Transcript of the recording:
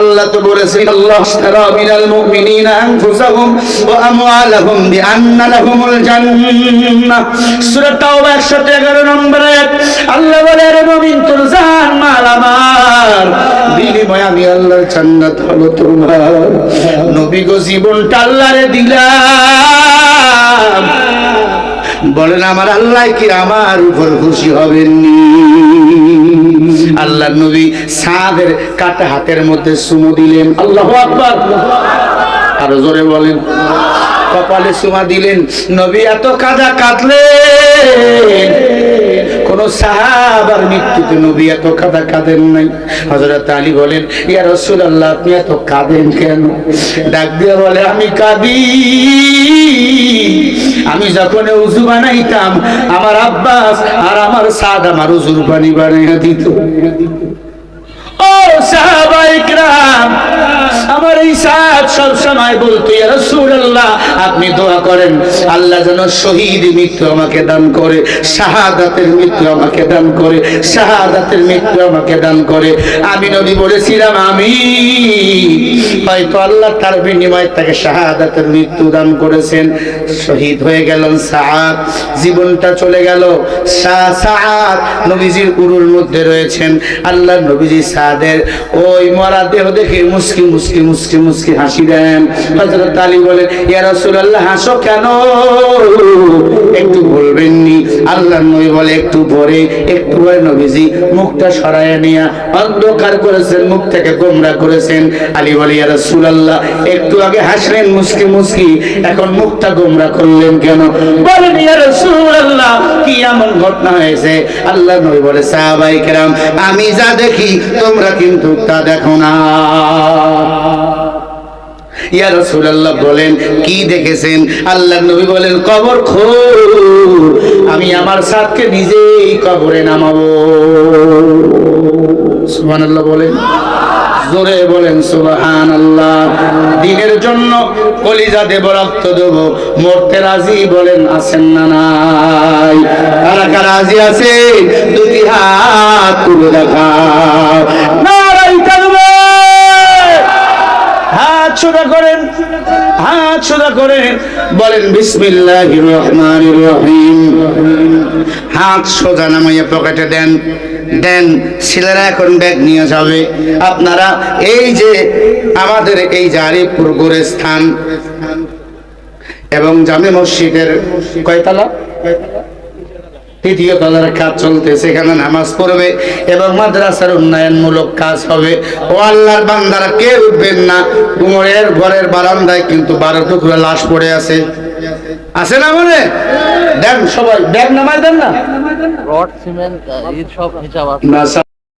আল্লাহ তো বলেছেন, আল্লাহ আশতারা মিনাল মুমিনিনা আনফুসাহুম ওয়া আমওয়ালাহুম বিআন্না লাহুমুল জান্নাহ। সূরা তাওবা 111 নম্বর আয়াত, আল্লাহ বলে রে মুমিন, তোর জান মাল আমার। বিনিময়ে আমি আল্লাহর জান্নাত হলো তোমার। নবী গো, জীবনটা আল্লাহরে দিলাম। বলেন, আমার আল্লাহ কি আমার উপর খুশি হবেননি? আল্লাহ নবী সাদের কাটা হাতের মধ্যে সুমো দিলেন। আল্লাহ আরও জোরে বলেন। কপালে সুমা দিলেন। নবী এত কাদা কাঁদলেন। কোন সাহাবার মৃত্যুতে নবী এত কাদা কাঁদেন নাই। হজরত আলী বলেন, ইয়া রসুল আল্লাহ আপনি এত কাঁদেন কেন? ডাক দিয়ে বলে, আমি কাঁদি। আমি যখন উজু বানাইতাম, আমার আব্বাস আর আমার সাদ আমার উজুর পানি বানাইয়া দিত। আমার এই সাদ সব সময় বলতো, ইয়া রাসূলুল্লাহ, আপনি দোয়া করেন, আল্লাহ যেন শহীদ মৃত্যু আমাকে দান করে, শাহাদাতের মৃত্যু আমাকে দান করে, শাহাদাতের মৃত্যু আমাকে দান করে। আমি নবী বলেছিলাম আমি হয়তো আল্লাহ তার বিনিময়ে তাকে শাহাদাতের মৃত্যু দান করেছেন। শহীদ হয়ে গেলেন সাহাদ জীবনটা চলে গেল। শাহ সাদ নবীজির উরুর মধ্যে রয়েছেন। আল্লাহ নবীজি সাদের, ওই মরা দেহ দেখে মুসকি মুসকি মুসকি মুসকি হাসি দেন। হযরত আলী বলেন, ইয়া রাসূলুল্লাহ, হাসো কেন? একটু বলবেন নি আল্লাহ নবী বলে, একটু পরে একটু পরে নবীজি মুখটা সরায় নিয়ে অন্ধকার করেছেন, মুখ থেকে গোমরা করেছেন। আলী বলে, ইয়া রাসূলুল্লাহ, একটু আগে হাসলেন মুসকি মুসকি, এখন মুখটা গোমরা করলেন কেন? বলেন, ইয়া রাসূলুল্লাহ, কি এমন ঘটনা হয়েছে? আল্লাহ নবী বলে সাহাবাই কেরাম, আমি যা দেখি, তোমরা কিন্তু তা দেখো না। ইয়া বলেন, কি দেখেছেন? আল্লাহ নবী বলেন, কবর আমি আমার সাথকে নিজেই কবরে নামাবো। বলেন। জোরে বলেন আল্লাহ দিনের জন্য কলিজা দেব, রক্ত দেব। মরতে রাজি বলেন, আছেন না নাই? কারা কারা রাজি আছে দুটি হাত তুলে দেখাও। সোজা করেন, হাত সোজা করেন, বলেন, বিসমিল্লাহির রহমানির রহিম। হাত সোজা নামাইয়া পকেটে দেন দেন, ছেলেরা এখন ব্যাগ নিয়ে যাবে। আপনারা এই যে আমাদের এই যে আরিফপুর গোরস্থান এবং জামে মসজিদের কয়তলা? তৃতীয় তলার কাজ চলতে সেখানে নামাজ পড়বে এবং মাদ্রাসার উন্নয়নমূলক কাজ হবে। ও আল্লাহর বান্দারা কে উঠবেন না কুমোরের ঘরের বারান্দায় কিন্তু বারো টুকরো লাশ পড়ে আছে। আছে না মনে? দেন সবাই ব্যাগ নামাই দেন না। রড সিমেন্ট সব হিসাব আছে। না